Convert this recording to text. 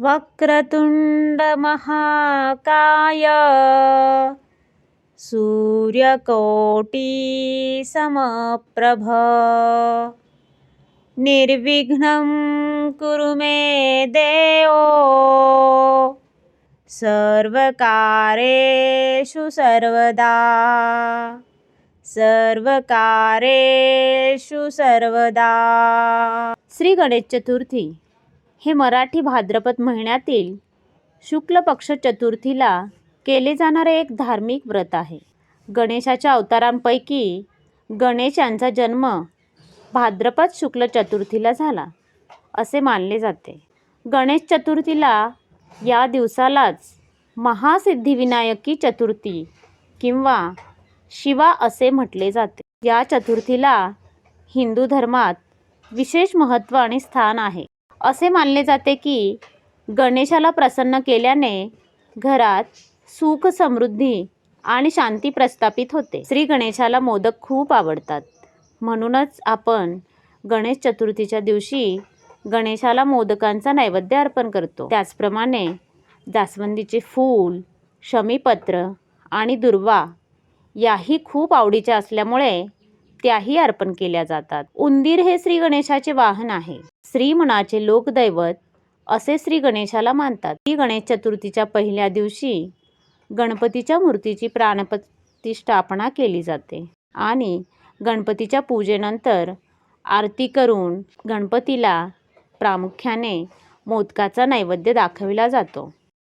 वक्रतुण्डमहाकाय सूर्यकोटिसमप्रभ। निर्विघ्नं कुरु मे देवो। सर्वकारेषु सर्वदा। सर्वकारेषु सर्वदा। श्री गणेश चतुर्थी। हे मराठी भाद्रपद महिन्यातील शुक्ल पक्ष चतुर्थीला केले जाणारे एक धार्मिक व्रत आहे. गणेशाच्या अवतारांपैकी गणेश यांचा जन्म भाद्रपद शुक्ल चतुर्थीला झाला असे मानले जाते. गणेश चतुर्थीला या दिवसालाच महासिद्धिविनायकी चतुर्थी किंवा शिवा असे म्हटले जाते. या चतुर्थीला हिंदू धर्मात विशेष महत्त्व आणि स्थान आहे. असे मानले जाते की गणेशाला प्रसन्न केल्याने घरात सुख समृद्धी आणि शांती प्रस्थापित होते. श्री गणेशाला मोदक खूप आवडतात. म्हणूनच आपण गणेश चतुर्थीच्या दिवशी गणेशाला मोदकांचा नैवेद्य अर्पण करतो. त्याचप्रमाणे जास्वंदीचे फूल शमीपत्र आणि दुर्वा याही खूप आवडीच्या असल्यामुळे त्याही अर्पण केल्या जातात. उंदीर हे श्री गणेशाचे वाहन आहे. श्री मनाचे लोकदैवत असे श्री गणेशाला मानतात. श्री गणेश चतुर्थीच्या पहिल्या दिवशी गणपतीच्या मूर्तीची प्राणप्रतिष्ठापना केली जाते आणि गणपतीच्या पूजेनंतर आरती करून गणपतीला प्रामुख्याने मोदकाचा नैवेद्य दाखविला जातो.